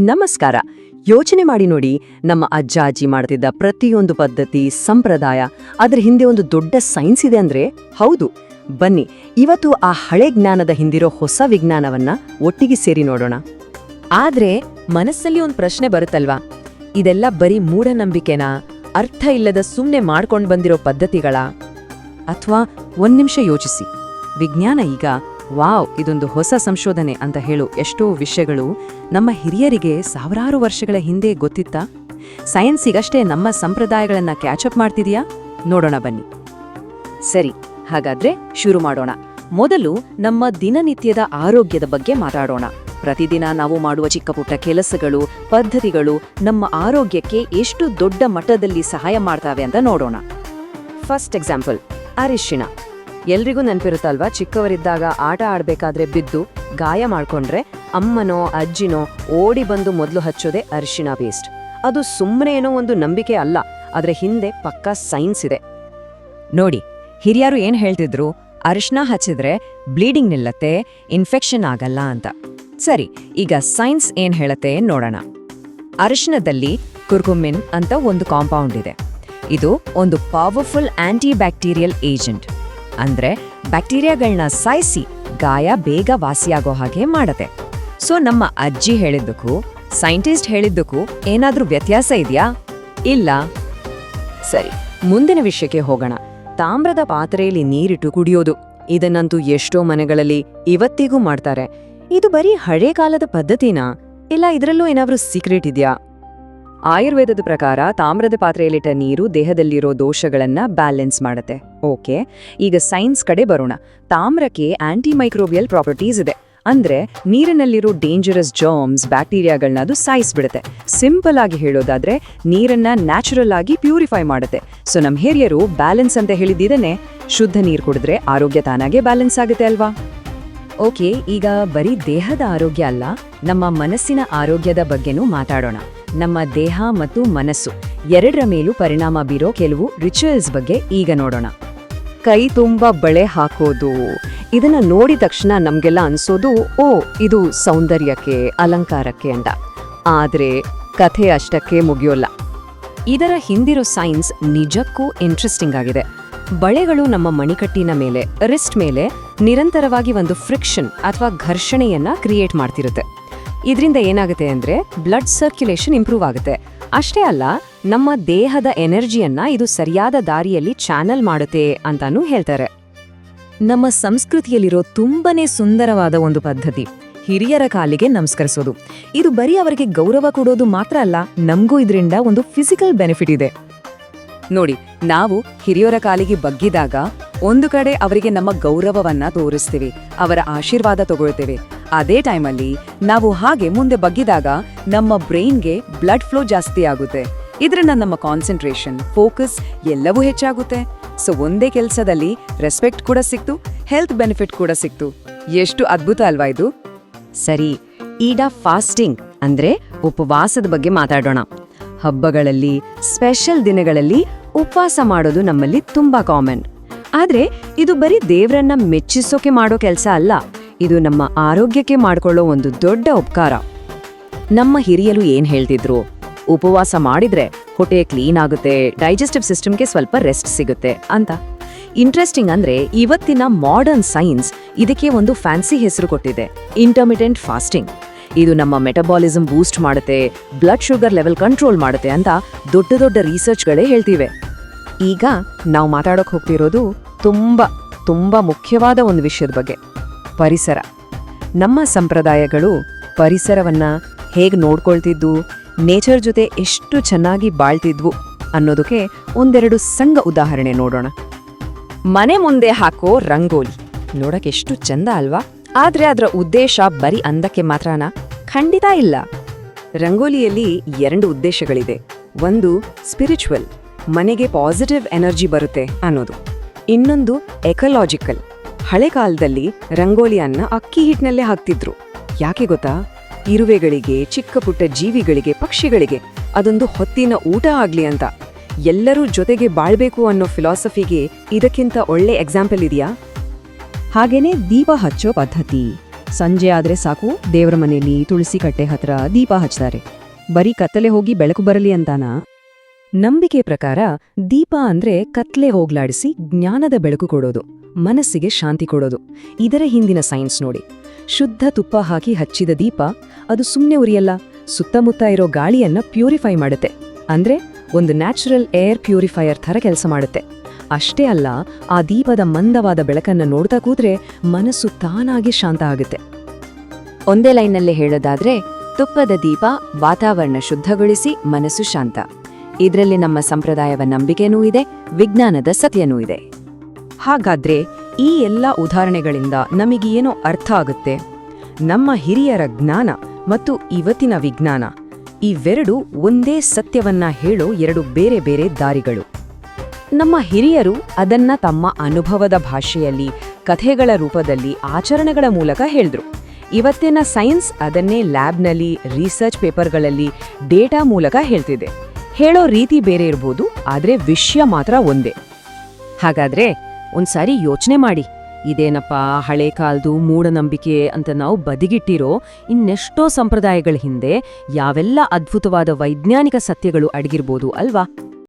ನಮಸ್ಕಾರ. ಯೋಚನೆ ಮಾಡಿ ನೋಡಿ, ನಮ್ಮ ಅಜ್ಜ ಅಜ್ಜಿ ಮಾಡ್ತಿದ್ದ ಪ್ರತಿಯೊಂದು ಪದ್ಧತಿ, ಸಂಪ್ರದಾಯ, ಅದರ ಹಿಂದೆ ಒಂದು ದೊಡ್ಡ ಸೈನ್ಸ್ ಇದೆ ಅಂದ್ರೆ ಹೌದು. ಬನ್ನಿ, ಇವತ್ತು ಆ ಹಳೆ ಜ್ಞಾನದ ಹಿಂದಿರೋ ಹೊಸ ವಿಜ್ಞಾನವನ್ನ ಒಟ್ಟಿಗೆ ಸೇರಿ ನೋಡೋಣ. ಆದ್ರೆ ಮನಸ್ಸಲ್ಲಿ ಒಂದು ಪ್ರಶ್ನೆ ಬರುತ್ತಲ್ವಾ? ಇದೆಲ್ಲ ಬರೀ ಮೂಢನಂಬಿಕೆನಾ? ಅರ್ಥ ಇಲ್ಲದ ಸುಮ್ನೆ ಮಾಡ್ಕೊಂಡು ಬಂದಿರೋ ಪದ್ಧತಿಗಳ? ಅಥವಾ ಒಂದ್ ನಿಮಿಷ ಯೋಚಿಸಿ. ವಿಜ್ಞಾನ ಈಗ ವಾವ್, ಇದೊಂದು ಹೊಸ ಸಂಶೋಧನೆ ಅಂತ ಹೇಳು ಎಷ್ಟೋ ವಿಷಯಗಳು ನಮ್ಮ ಹಿರಿಯರಿಗೆ ಸಾವಿರಾರು ವರ್ಷಗಳ ಹಿಂದೆ ಗೊತ್ತಿತ್ತಾ. ಸೈನ್ಸಿಗಷ್ಟೇ ನಮ್ಮ ಸಂಪ್ರದಾಯಗಳನ್ನ ಕ್ಯಾಚಪ್ ಮಾಡ್ತಿದೆಯಾ? ನೋಡೋಣ ಬನ್ನಿ. ಸರಿ, ಹಾಗಾದ್ರೆ ಶುರು ಮಾಡೋಣ. ಮೊದಲು ನಮ್ಮ ದಿನನಿತ್ಯದ ಆರೋಗ್ಯದ ಬಗ್ಗೆ ಮಾತಾಡೋಣ. ಪ್ರತಿದಿನ ನಾವು ಮಾಡುವ ಚಿಕ್ಕ ಪುಟ್ಟ ಕೆಲಸಗಳು, ಪದ್ಧತಿಗಳು ನಮ್ಮ ಆರೋಗ್ಯಕ್ಕೆ ಎಷ್ಟು ದೊಡ್ಡ ಮಟ್ಟದಲ್ಲಿ ಸಹಾಯ ಮಾಡ್ತಾವೆ ಅಂತ ನೋಡೋಣ. ಫಸ್ಟ್ ಎಕ್ಸಾಂಪಲ್ ಅರಿಶಿಣ. ಎಲ್ರಿಗೂ ನೆನಪಿರುತ್ತಲ್ವಾ, ಚಿಕ್ಕವರಿದ್ದಾಗ ಆಟ ಆಡಬೇಕಾದ್ರೆ ಬಿದ್ದು ಗಾಯ ಮಾಡ್ಕೊಂಡ್ರೆ ಅಮ್ಮನೋ, ಅಜ್ಜಿನೋ ಓಡಿ ಬಂದು ಮೊದಲು ಹಚ್ಚೋದೇ ಅರಿಶಿನ ಪೇಸ್ಟ್ ಅದು ಸುಮ್ಮನೆ ಏನೋ ಒಂದು ನಂಬಿಕೆ ಅಲ್ಲ ಅದರ ಹಿಂದೆ ಪಕ್ಕಾ ಸೈನ್ಸ್ ಇದೆ. ನೋಡಿ, ಹಿರಿಯರು ಏನು ಹೇಳ್ತಿದ್ರು? ಅರಿಶಿನ ಹಚ್ಚಿದ್ರೆ ಬ್ಲೀಡಿಂಗ್ ನಿಲ್ಲತ್ತೆ ಇನ್ಫೆಕ್ಷನ್ ಆಗಲ್ಲ ಅಂತ. ಸರಿ, ಈಗ ಸೈನ್ಸ್ ಏನು ಹೇಳತ್ತೆ ನೋಡೋಣ. ಅರಿಶಿನದಲ್ಲಿ ಕುರ್ಕುಮಿನ್ ಅಂತ ಒಂದು ಕಾಂಪೌಂಡ್ ಇದೆ. ಇದು ಒಂದು ಪವರ್ಫುಲ್ ಆಂಟಿ ಬ್ಯಾಕ್ಟೀರಿಯಲ್ ಏಜೆಂಟ್ ಅಂದ್ರೆ ಬ್ಯಾಕ್ಟೀರಿಯಾಗಳನ್ನ ಸಾಯಿಸಿ ಗಾಯ ಬೇಗ ವಾಸಿಯಾಗೋ ಹಾಗೆ ಮಾಡತ್ತೆ. ಸೊ, ನಮ್ಮ ಅಜ್ಜಿ ಹೇಳಿದ್ದಕ್ಕೂ, ಸೈಂಟಿಸ್ಟ್ ಹೇಳಿದ್ದಕ್ಕೂ ಏನಾದ್ರೂ ವ್ಯತ್ಯಾಸ ಇದೆಯಾ? ಇಲ್ಲ. ಸರಿ, ಮುಂದಿನ ವಿಷಯಕ್ಕೆ ಹೋಗೋಣ. ತಾಮ್ರದ ಪಾತ್ರೆಯಲ್ಲಿ ನೀರಿಟ್ಟು ಕುಡಿಯೋದು. ಇದನ್ನಂತೂ ಎಷ್ಟೋ ಮನೆಗಳಲ್ಲಿ ಇವತ್ತಿಗೂ ಮಾಡ್ತಾರೆ. ಇದು ಬರೀ ಹಳೆ ಕಾಲದ ಪದ್ಧತಿನಾ? ಇಲ್ಲ, ಇದರಲ್ಲೂ ಏನಾದ್ರೂ ಸೀಕ್ರೆಟ್ ಇದೆಯಾ? ಆಯುರ್ವೇದದ ಪ್ರಕಾರ ತಾಮ್ರದ ಪಾತ್ರೆಯಲ್ಲಿಟ್ಟ ನೀರು ದೇಹದಲ್ಲಿರೋ ದೋಷಗಳನ್ನ ಬ್ಯಾಲೆನ್ಸ್ ಮಾಡುತ್ತೆ. ಓಕೆ ಈಗ ಸೈನ್ಸ್ ಕಡೆ ಬರೋಣ. ತಾಮ್ರಕ್ಕೆ ಆಂಟಿಮೈಕ್ರೋಬಿಯಲ್ ಪ್ರಾಪರ್ಟೀಸ್ ಇದೆ. ಅಂದ್ರೆ ನೀರಿನಲ್ಲಿರೋ ಡೇಂಜರಸ್ ಜರ್ಮ್ಸ್ ಬ್ಯಾಕ್ಟೀರಿಯಾಗಳನ್ನ ಅದು ಸಾಯಿಸ್ಬಿಡುತ್ತೆ. ಸಿಂಪಲ್ ಆಗಿ ಹೇಳೋದಾದ್ರೆ ನೀರನ್ನ ನ್ಯಾಚುರಲ್ ಆಗಿ ಪ್ಯೂರಿಫೈ ಮಾಡುತ್ತೆ. ಸೊ ನಮ್ಮ ಹಿರಿಯರು ಬ್ಯಾಲೆನ್ಸ್ ಅಂತ ಹೇಳಿದ್ದೇನೆ ಶುದ್ಧ ನೀರು ಕುಡಿದ್ರೆ ಆರೋಗ್ಯ ತಾನಾಗೆ ಬ್ಯಾಲೆನ್ಸ್ ಆಗುತ್ತೆ ಅಲ್ವಾ? ಓಕೆ ಈಗ ಬರೀ ದೇಹದ ಆರೋಗ್ಯ ಅಲ್ಲ, ನಮ್ಮ ಮನಸ್ಸಿನ ಆರೋಗ್ಯದ ಬಗ್ಗೆನೂ ಮಾತಾಡೋಣ. ನಮ್ಮ ದೇಹ ಮತ್ತು ಮನಸ್ಸು ಎರಡರ ಮೇಲೂ ಪರಿಣಾಮ ಬೀರೋ ಕೆಲವು ರಿಚುವಲ್ಸ್ ಬಗ್ಗೆ ಈಗ ನೋಡೋಣ. ಕೈ ತುಂಬ ಬಳೆ ಹಾಕೋದು. ಇದನ್ನ ನೋಡಿದ ತಕ್ಷಣ ನಮಗೆಲ್ಲ ಅನ್ಸೋದು, ಓ, ಇದು ಸೌಂದರ್ಯಕ್ಕೆ, ಅಲಂಕಾರಕ್ಕೆ ಅಂತ. ಆದ್ರೆ ಕಥೆ ಅಷ್ಟಕ್ಕೆ ಮುಗಿಯೋಲ್ಲ. ಇದರ ಹಿಂದಿರೋ ಸೈನ್ಸ್ ನಿಜಕ್ಕೂ ಇಂಟ್ರೆಸ್ಟಿಂಗ್ ಆಗಿದೆ. ಬಳೆಗಳು ನಮ್ಮ ಮಣಿಕಟ್ಟಿನ ಮೇಲೆ ರಿಸ್ಟ್ ಮೇಲೆ ನಿರಂತರವಾಗಿ ಒಂದು ಫ್ರಿಕ್ಷನ್ ಅಥವಾ ಘರ್ಷಣೆಯನ್ನ ಕ್ರಿಯೇಟ್ ಮಾಡ್ತಿರುತ್ತೆ. ಇದರಿಂದ ಏನಾಗುತ್ತೆ ಅಂದರೆ ಬ್ಲಡ್ ಸರ್ಕ್ಯುಲೇಷನ್ ಇಂಪ್ರೂವ್ ಆಗುತ್ತೆ. ಅಷ್ಟೇ ಅಲ್ಲ, ನಮ್ಮ ದೇಹದ ಎನರ್ಜಿಯನ್ನ ಇದು ಸರಿಯಾದ ದಾರಿಯಲ್ಲಿ ಚಾನಲ್ ಮಾಡುತ್ತೆ ಅಂತಾನೂ ಹೇಳ್ತಾರೆ. ನಮ್ಮ ಸಂಸ್ಕೃತಿಯಲ್ಲಿರೋ ತುಂಬನೇ ಸುಂದರವಾದ ಒಂದು ಪದ್ಧತಿ, ಹಿರಿಯರ ಕಾಲಿಗೆ ನಮಸ್ಕರಿಸೋದು. ಇದು ಬರೀ ಅವರಿಗೆ ಗೌರವ ಕೊಡೋದು ಮಾತ್ರ ಅಲ್ಲ, ನಮಗೂ ಇದರಿಂದ ಒಂದು ಫಿಸಿಕಲ್ ಬೆನಿಫಿಟ್ ಇದೆ. ನೋಡಿ, ನಾವು ಹಿರಿಯರ ಕಾಲಿಗೆ ಬಗ್ಗಿದಾಗ ಒಂದು ಕಡೆ ಅವರಿಗೆ ನಮ್ಮ ಗೌರವವನ್ನ ತೋರಿಸ್ತೀವಿ, ಅವರ ಆಶೀರ್ವಾದ ತಗೊಳ್ತೇವೆ ಅದೇ ಟೈಮಲ್ಲಿ ನಾವು ಹಾಗೆ ಮುಂದೆ ಬಗ್ಗಿದಾಗ ನಮ್ಮ ಬ್ರೈನ್ಗೆ ಬ್ಲಡ್ ಫ್ಲೋ ಜಾಸ್ತಿ ಆಗುತ್ತೆ. ಇದರಿಂದ ನಮ್ಮ ಕಾನ್ಸಂಟ್ರೇಷನ್, ಫೋಕಸ್ ಎಲ್ಲವೂ ಹೆಚ್ಚಾಗುತ್ತೆ. ಸೊ ಒಂದೇ ಕೆಲಸದಲ್ಲಿ ರೆಸ್ಪೆಕ್ಟ್ ಕೂಡ ಸಿಕ್ತು, ಹೆಲ್ತ್ ಬೆನಿಫಿಟ್ ಕೂಡ ಸಿಕ್ತು. ಎಷ್ಟು ಅದ್ಭುತ ಅಲ್ವಾ ಇದು? ಸರಿ, ಈಡ ಫಾಸ್ಟಿಂಗ್ ಅಂದ್ರೆ ಉಪವಾಸದ ಬಗ್ಗೆ ಮಾತಾಡೋಣ. ಹಬ್ಬಗಳಲ್ಲಿ, ಸ್ಪೆಷಲ್ ದಿನಗಳಲ್ಲಿ ಉಪವಾಸ ಮಾಡೋದು ನಮ್ಮಲ್ಲಿ ತುಂಬಾ ಕಾಮನ್. ಆದ್ರೆ ಇದು ಬರೀ ದೇವರನ್ನ ಮೆಚ್ಚಿಸೋಕೆ ಮಾಡೋ ಕೆಲಸ ಅಲ್ಲ. ಇದು ನಮ್ಮ ಆರೋಗ್ಯಕ್ಕೆ ಮಾಡ್ಕೊಳ್ಳೋ ಒಂದು ದೊಡ್ಡ ಉಪಕಾರ. ನಮ್ಮ ಹಿರಿಯರು ಏನ್ ಹೇಳ್ತಿದ್ರು? ಉಪವಾಸ ಮಾಡಿದ್ರೆ ಹೊಟ್ಟೆ ಕ್ಲೀನ್ ಆಗುತ್ತೆ, ಡೈಜೆಸ್ಟಿವ್ ಸಿಸ್ಟಮ್ಗೆ ಸ್ವಲ್ಪ ರೆಸ್ಟ್ ಸಿಗುತ್ತೆ ಅಂತ. ಇಂಟ್ರೆಸ್ಟಿಂಗ್ ಅಂದ್ರೆ ಇವತ್ತಿನ ಮಾಡರ್ನ್ ಸೈನ್ಸ್ ಇದಕ್ಕೆ ಒಂದು ಫ್ಯಾನ್ಸಿ ಹೆಸರು ಕೊಟ್ಟಿದೆ, ಇಂಟರ್ಮಿಟೆಂಟ್ ಫಾಸ್ಟಿಂಗ್. ಇದು ನಮ್ಮ ಮೆಟಬಾಲಿಸಮ್ ಬೂಸ್ಟ್ ಮಾಡುತ್ತೆ, ಬ್ಲಡ್ ಶುಗರ್ ಲೆವೆಲ್ ಕಂಟ್ರೋಲ್ ಮಾಡುತ್ತೆ ಅಂತ ದೊಡ್ಡ ದೊಡ್ಡ ರಿಸರ್ಚ್ಗಳೇ ಹೇಳ್ತಿವೆ. ಈಗ ನಾವು ಮಾತಾಡೋಕೆ ಹೋಗ್ತಿರೋದು ತುಂಬ ತುಂಬ ಮುಖ್ಯವಾದ ಒಂದು ವಿಷಯದ ಬಗ್ಗೆ. ಪರಿಸರ. ನಮ್ಮ ಸಂಪ್ರದಾಯಗಳು ಪರಿಸರವನ್ನ ಹೇಗೆ ನೋಡ್ಕೊಳ್ತಿದ್ವು ನೇಚರ್ ಜೊತೆ ಎಷ್ಟು ಚೆನ್ನಾಗಿ ಬಾಳ್ತಿದ್ವು ಅನ್ನೋದಕ್ಕೆ ಒಂದೆರಡು ಸಂಘ ಉದಾಹರಣೆ ನೋಡೋಣ. ಮನೆ ಮುಂದೆ ಹಾಕೋ ರಂಗೋಲಿ ನೋಡಕ್ಕೆ ಎಷ್ಟು ಚಂದ ಅಲ್ವಾ? ಆದ್ರೆ ಅದರ ಉದ್ದೇಶ ಬರೀ ಅಂದಕ್ಕೆ ಮಾತ್ರನಾ? ಖಂಡಿತ ಇಲ್ಲ. ರಂಗೋಲಿಯಲ್ಲಿ ಎರಡು ಉದ್ದೇಶಗಳಿದೆ. ಒಂದು ಸ್ಪಿರಿಚುವಲ್ ಮನೆಗೆ ಪಾಸಿಟಿವ್ ಎನರ್ಜಿ ಬರುತ್ತೆ ಅನ್ನೋದು. ಇನ್ನೊಂದು ಎಕಲಾಜಿಕಲ್ ಹಳೆ ಕಾಲದಲ್ಲಿ ರಂಗೋಲಿಯನ್ನ ಅಕ್ಕಿ ಹಿಟ್ಟಿನಲ್ಲೇ ಹಾಕ್ತಿದ್ರು. ಯಾಕೆ ಗೊತ್ತಾ? ಇರುವೆಗಳಿಗೆ, ಚಿಕ್ಕ ಪುಟ್ಟ ಜೀವಿಗಳಿಗೆ, ಪಕ್ಷಿಗಳಿಗೆ ಅದೊಂದು ಹೊತ್ತಿನ ಊಟ ಆಗ್ಲಿ ಅಂತ. ಎಲ್ಲರೂ ಜೊತೆಗೆ ಬಾಳ್ಬೇಕು ಅನ್ನೋ ಫಿಲಾಸಫಿಗೆ ಇದಕ್ಕಿಂತ ಒಳ್ಳೆ ಎಕ್ಸಾಂಪಲ್ ಇದೆಯಾ? ಹಾಗೇನೆ ದೀಪ ಹಚ್ಚೋ ಪದ್ಧತಿ. ಸಂಜೆ ಆದ್ರೆ ಸಾಕು, ದೇವರ ಮನೆಯಲ್ಲಿ ತುಳಸಿ ಕಟ್ಟೆ ಹತ್ರ ದೀಪ ಹಚ್ತಾರೆ. ಬರೀ ಕತ್ತಲೆ ಹೋಗಿ ಬೆಳಕು ಬರಲಿ ಅಂತಾನಾ? ನಂಬಿಕೆ ಪ್ರಕಾರ ದೀಪ ಅಂದ್ರೆ ಕತ್ಲೆ ಹೋಗ್ಲಾಡಿಸಿ ಜ್ಞಾನದ ಬೆಳಕು ಕೊಡೋದು. ಮನಸ್ಸಿಗೆ ಶಾಂತಿ ಕೊಡೋದು. ಇದರ ಹಿಂದಿನ ಸೈನ್ಸ್ ನೋಡಿ. ಶುದ್ಧ ತುಪ್ಪ ಹಾಕಿ ಹಚ್ಚಿದ ದೀಪ, ಅದು ಸುಮ್ಮನೆ ಉರಿಯಲ್ಲ, ಸುತ್ತಮುತ್ತ ಇರೋ ಗಾಳಿಯನ್ನ ಪ್ಯೂರಿಫೈ ಮಾಡುತ್ತೆ. ಅಂದ್ರೆ ಒಂದು ನ್ಯಾಚುರಲ್ ಏರ್ ಪ್ಯೂರಿಫೈಯರ್ ಥರ ಕೆಲಸ ಮಾಡುತ್ತೆ. ಅಷ್ಟೇ ಅಲ್ಲ, ಆ ದೀಪದ ಮಂದವಾದ ಬೆಳಕನ್ನ ನೋಡ್ತಾ ಕೂತ್ರೆ ಮನಸ್ಸು ತಾನಾಗಿ ಶಾಂತ ಆಗುತ್ತೆ. ಒಂದೇ ಲೈನ್ನಲ್ಲೇ ಹೇಳೋದಾದ್ರೆ, ತುಪ್ಪದ ದೀಪ ವಾತಾವರಣ ಶುದ್ಧಗೊಳಿಸಿ ಮನಸ್ಸು ಶಾಂತ. ಇದರಲ್ಲಿ ನಮ್ಮ ಸಂಪ್ರದಾಯವ ನಂಬಿಕೆನೂ ಇದೆ, ವಿಜ್ಞಾನದ ಸತ್ಯನೂ ಇದೆ. ಹಾಗಾದ್ರೆ ಈ ಎಲ್ಲ ಉದಾಹರಣೆಗಳಿಂದ ನಮಗೇನೋ ಅರ್ಥ ಆಗುತ್ತೆ? ನಮ್ಮ ಹಿರಿಯರ ಜ್ಞಾನ ಮತ್ತು ಇವತ್ತಿನ ವಿಜ್ಞಾನ, ಇವೆರಡು ಒಂದೇ ಸತ್ಯವನ್ನ ಹೇಳೋ ಎರಡು ಬೇರೆ ಬೇರೆ ದಾರಿಗಳು. ನಮ್ಮ ಹಿರಿಯರು ಅದನ್ನ ತಮ್ಮ ಅನುಭವದ ಭಾಷೆಯಲ್ಲಿ, ಕಥೆಗಳ ರೂಪದಲ್ಲಿ, ಆಚರಣೆಗಳ ಮೂಲಕ ಹೇಳಿದ್ರು. ಇವತ್ತಿನ ಸೈನ್ಸ್ ಅದನ್ನೇ ಲ್ಯಾಬ್ನಲ್ಲಿ, ರಿಸರ್ಚ್ ಪೇಪರ್ಗಳಲ್ಲಿ, ಡೇಟಾ ಮೂಲಕ ಹೇಳ್ತಿದೆ. ಹೇಳೋ ರೀತಿ ಬೇರೆ ಇರ್ಬೋದು, ಆದರೆ ವಿಷಯ ಮಾತ್ರ ಒಂದೇ. ಹಾಗಾದ್ರೆ ಒಂದ್ಸಾರಿ ಯೋಚನೆ ಮಾಡಿ. ಇದೇನಪ್ಪ ಹಳೆ ಕಾಲದು ಮೂಢನಂಬಿಕೆ ಅಂತ ನಾವು ಬದಿಗಿಟ್ಟಿರೋ ಇನ್ನೆಷ್ಟೋ ಸಂಪ್ರದಾಯಗಳ ಹಿಂದೆ ಯಾವೆಲ್ಲ ಅದ್ಭುತವಾದ ವೈಜ್ಞಾನಿಕ ಸತ್ಯಗಳು ಅಡಗಿರ್ಬೋದು ಅಲ್ವಾ?